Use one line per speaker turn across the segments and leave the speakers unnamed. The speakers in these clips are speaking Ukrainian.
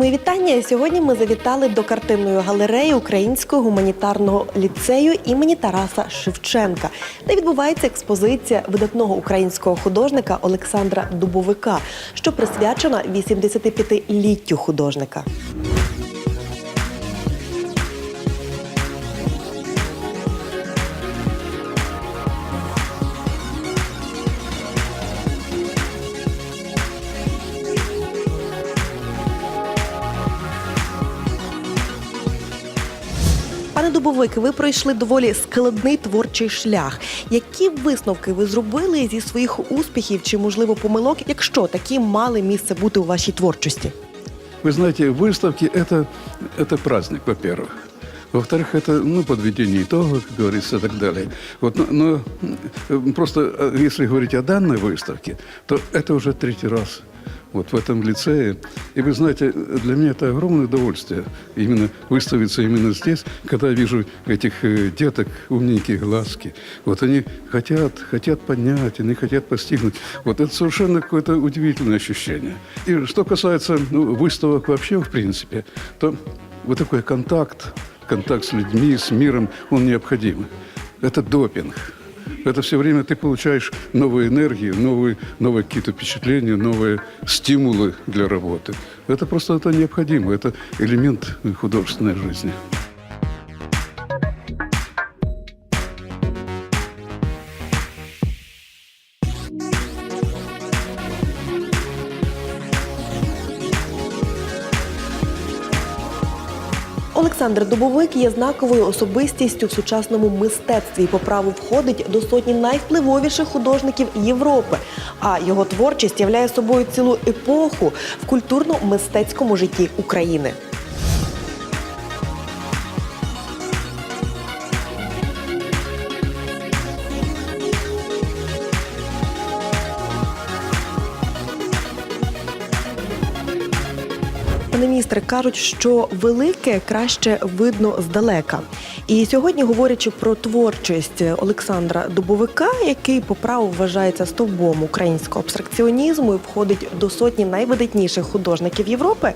Мої вітання. Сьогодні ми завітали до картинної галереї Українського гуманітарного ліцею імені Тараса Шевченка, де відбувається експозиція видатного українського художника Олександра Дубовика, що присвячена 85-літтю художника. Пане Дубовик, ви пройшли доволі складний творчий шлях. Які висновки ви зробили зі своїх успіхів чи, можливо, помилок, якщо такі мали місце бути у вашій творчості?
Вы знаете, выставки это, это праздник, во-первых. Во-вторых, это ну, подведение итогов, как говорится, и так далее. Вот, но, но э, просто э, если говорить о данной выставке, то это уже третий раз вот в этом лицее. И вы знаете, для меня это огромное удовольствие именно выставиться именно здесь, когда я вижу этих э, деток, умненькие глазки. Вот они хотят, хотят поднять, они хотят постигнуть. Вот это совершенно какое-то удивительное ощущение. И что касается ну, выставок вообще, в принципе, то вот такой контакт, контакт с людьми, с миром, он необходим. Это допинг. Это все время ты получаешь новые энергии, новые, новые какие-то впечатления, новые стимулы для работы. Это просто это необходимо, это элемент художественной жизни.
Олександр Дубовик є знаковою особистістю в сучасному мистецтві. По праву входить до сотні найвпливовіших художників Європи. А його творчість являє собою цілу епоху в культурно-мистецькому житті України. Міністре, кажуть, що велике краще видно здалека. І сьогодні, говорячи про творчість Олександра Дубовика, який по праву вважається стовбом українського абстракціонізму і входить до сотні найвидатніших художників Європи,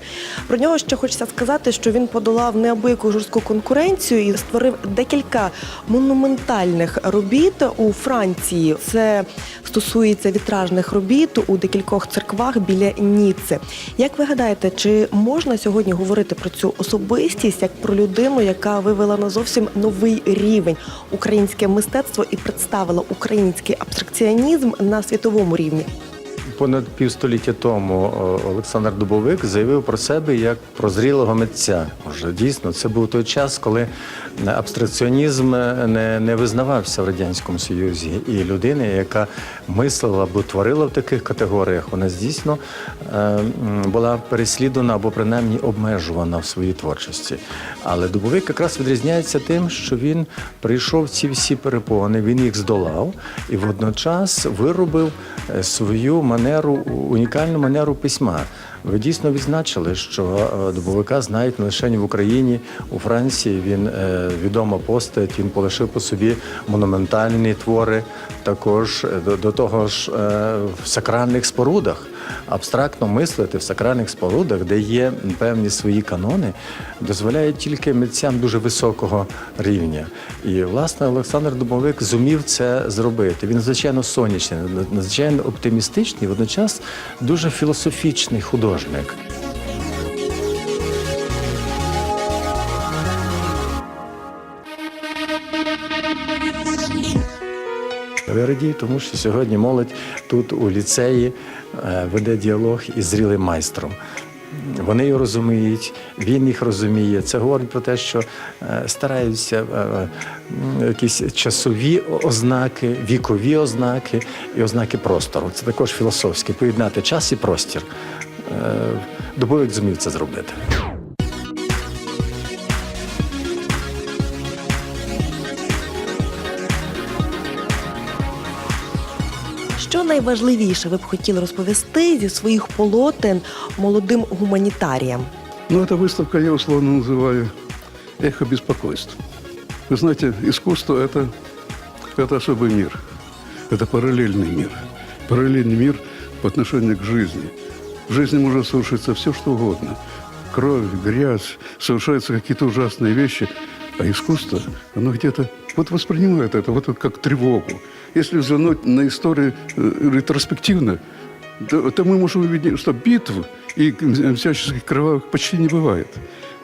про нього ще хочеться сказати, що він подолав неабияку жорстку конкуренцію і створив декілька монументальних робіт у Франції. Це стосується вітражних робіт у декількох церквах біля Ніцци. Як ви гадаєте, чи можна сьогодні говорити про цю особистість як про людину, яка вивела на зовсім новий рівень українське мистецтво і представила український абстракціонізм на світовому рівні?
Понад півстоліття тому Олександр Дубовик заявив про себе як про зрілого митця. Може, дійсно, це був той час, коли абстракціонізм не, не визнавався в радянському союзі, і людина, яка мислила або творила в таких категоріях, вона дійсно е, була переслідувана або принаймні обмежувана в своїй творчості. Але Дубовик якраз відрізняється тим, що він прийшов ці всі перепони, він їх здолав і водночас виробив е, свою манеру, унікальну манеру письма. Ви дійсно відзначили, що добовика Дубовика знають не лише в Україні, у Франції він е, відома постать, він полишив по собі монументальні твори, також е, до, того ж е, в сакральних спорудах. Абстрактно мислити в сакральних спорудах, де є певні свої канони, дозволяє тільки митцям дуже високого рівня. І власне Олександр Дубовик зумів це зробити. Він звичайно сонячний, надзвичайно оптимістичний, водночас дуже філософічний художник. Я тому що сьогодні молодь тут у ліцеї е, веде діалог із зрілим майстром. Вони його розуміють, він їх розуміє. Це говорить про те, що е, стараються е, якісь часові ознаки, вікові ознаки і ознаки простору. Це також філософське поєднати час і простір. Дубовик зумів це зробити.
найважливіше ви б хотіли розповісти зі своїх полотен молодим гуманітаріям?
Ну, эта выставка я условно называю «Эхо беспокойств». Вы знаете, искусство это, – это особый мир. Это параллельный мир. Параллельный мир по отношению к жизни. В жизни может совершиться все, что угодно. кровь, грязь, совершаются какие-то ужасные вещи. А искусство, оно где-то вот воспринимает это вот как тревогу. Если взглянуть на историю э, ретроспективно, то, то мы можем увидеть, что битв и всяческих кровавых почти не бывает.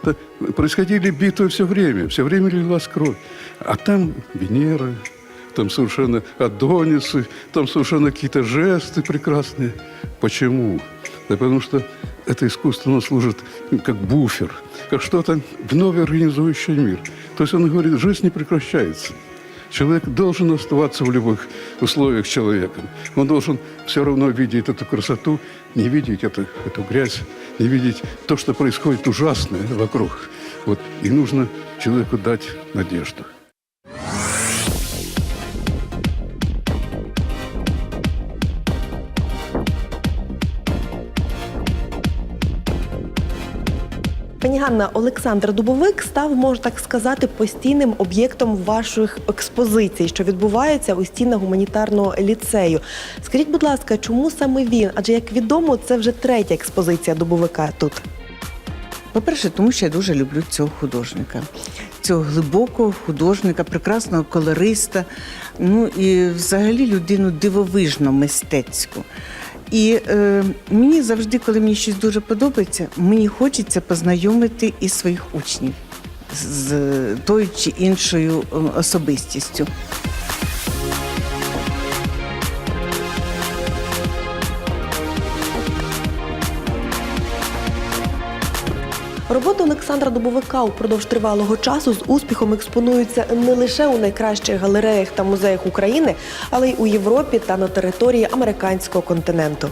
Да, происходили битвы все время, все время лилась кровь. А там Венера, там совершенно Адонисы, там совершенно какие-то жесты прекрасные. Почему? Да потому что это искусство, оно служит как буфер, как что-то вновь организующее мир. То есть он говорит, жизнь не прекращается. Человек должен оставаться в любых условиях человеком. Он должен все равно видеть эту красоту, не видеть эту, эту грязь, не видеть то, что происходит ужасное вокруг. Вот. И нужно человеку дать надежду.
Пані Ганна, Олександр Дубовик став, можна так сказати, постійним об'єктом ваших експозицій, що відбуваються у стінах гуманітарного ліцею. Скажіть, будь ласка, чому саме він? Адже як відомо, це вже третя експозиція Дубовика тут.
По-перше, тому що я дуже люблю цього художника, цього глибокого художника, прекрасного колориста, ну і взагалі людину дивовижно мистецьку. І е, мені завжди, коли мені щось дуже подобається, мені хочеться познайомити і своїх учнів з тою чи іншою е, особистістю.
Роботи Олександра Дубовика упродовж тривалого часу з успіхом експонуються не лише у найкращих галереях та музеях України, але й у Європі та на території американського континенту.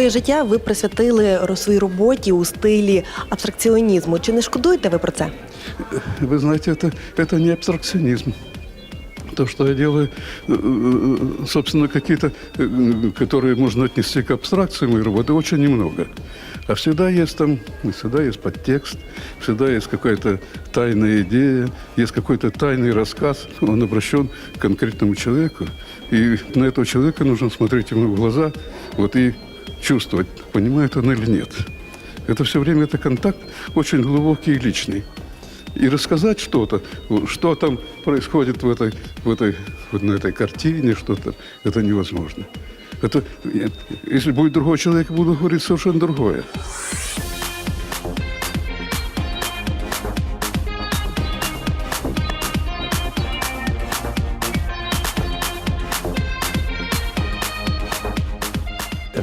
своє життя ви присвятили ро- своїй роботі у стилі абстракціонізму. Чи не шкодуєте ви про це?
Вы знаете, это, это не абстракционизм. То, что я делаю, э, э, собственно, какие-то, э, которые можно отнести к абстракции моей работы, очень немного. А всегда есть там, всегда есть подтекст, всегда есть какая-то тайная идея, есть какой-то тайный рассказ, он обращен к конкретному человеку. И на этого человека нужно смотреть ему в глаза вот, и чувствовать, понимает он или нет. Это все время это контакт очень глубокий и личный. И рассказать что-то, что там происходит в этой, в этой, вот на этой картине, что-то, это невозможно. Это, э, если будет другой человек, я буду говорить совершенно другое.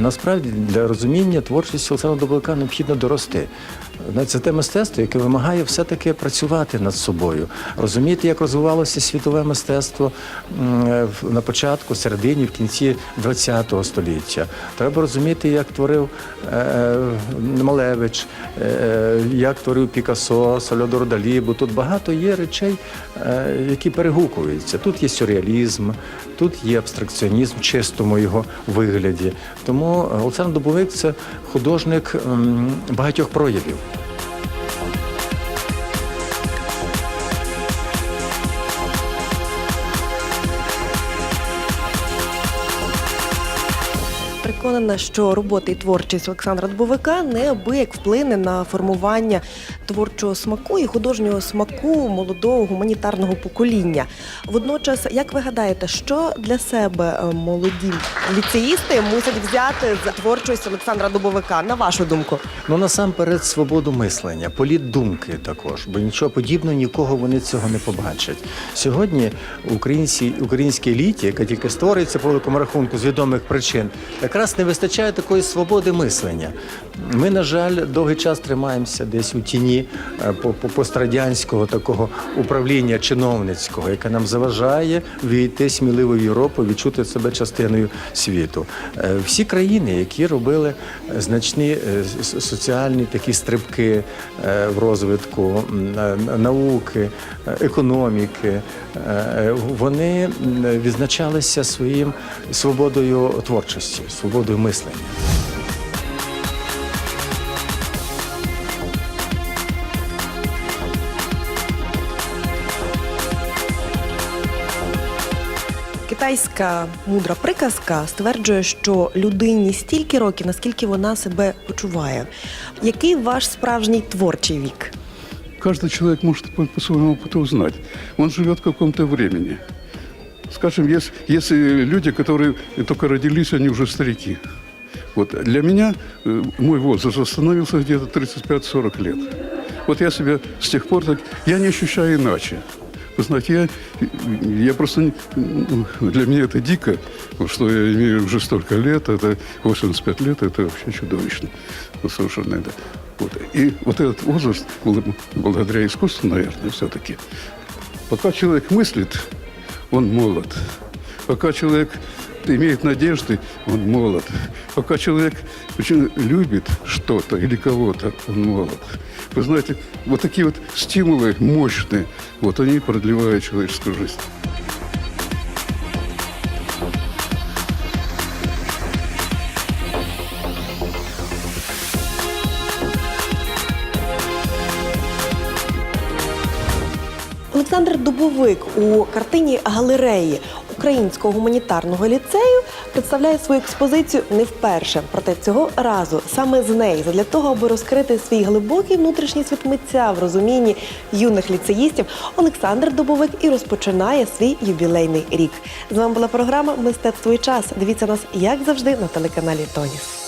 Насправді для розуміння творчості Олександра Доблака необхідно дорости. Це те мистецтво, яке вимагає все-таки працювати над собою, розуміти, як розвивалося світове мистецтво на початку, середині, в кінці ХХ століття. Треба розуміти, як творив е, Малевич, е, як творив Пікассо, Сальодор Далі, бо тут багато є речей, е, які перегукуються. Тут є сюрреалізм, тут є абстракціонізм в чистому його вигляді. Тому Олександр Дубовик це художник багатьох проявів.
Переконана, що робота і творчість Олександра Дубовика неабияк вплине на формування творчого смаку і художнього смаку молодого гуманітарного покоління. Водночас, як ви гадаєте, що для себе е, молоді ліцеїсти мусять взяти з творчості Олександра Дубовика, на вашу думку?
Ну насамперед свободу мислення, політ думки також, бо нічого подібного нікого вони цього не побачать. Сьогодні українській українській еліті, яка тільки створюється по великому рахунку з відомих причин, якраз не вистачає такої свободи мислення. Ми, на жаль, довгий час тримаємося десь у тіні е, по- по- пострадянського такого управління чиновницького, яке нам заважає війти сміливо в Європу, відчути себе частиною світу. Е, Всі країни, які робили е, значні соціальні такі стрибки в розвитку науки, економіки, вони відзначалися своїм свободою творчості, свободою свободою мислення.
Китайська мудра приказка стверджує, що людині стільки років, наскільки вона себе почуває. Який ваш справжній творчий вік?
Каждый чоловік може по, по своему опыту узнать. Он живет в каком-то времени. Скажем, есть, есть люди, которые только родились, они уже старики. Вот для меня э, мой возраст остановился где-то 35-40 лет. Вот я себя с тех пор так, я не ощущаю иначе. Вы знаете, я, я просто, ну, для меня это дико, что я имею уже столько лет, это 85 лет, это вообще чудовищно. Вот совершенно это. Вот. И вот этот возраст, бл- благодаря искусству, наверное, все-таки, пока человек мыслит, он молод. Пока человек имеет надежды, он молод. Пока человек очень любит что-то или кого-то, он молод. Вы знаете, вот такие вот стимулы мощные, вот они продлевают человеческую жизнь.
Олександр Дубовик у картині галереї Українського гуманітарного ліцею представляє свою експозицію не вперше. Проте цього разу саме з неї, для того, аби розкрити свій глибокий внутрішній світ митця в розумінні юних ліцеїстів, Олександр Дубовик і розпочинає свій ювілейний рік. З вами була програма Мистецтво і час. Дивіться нас як завжди на телеканалі Тоніс.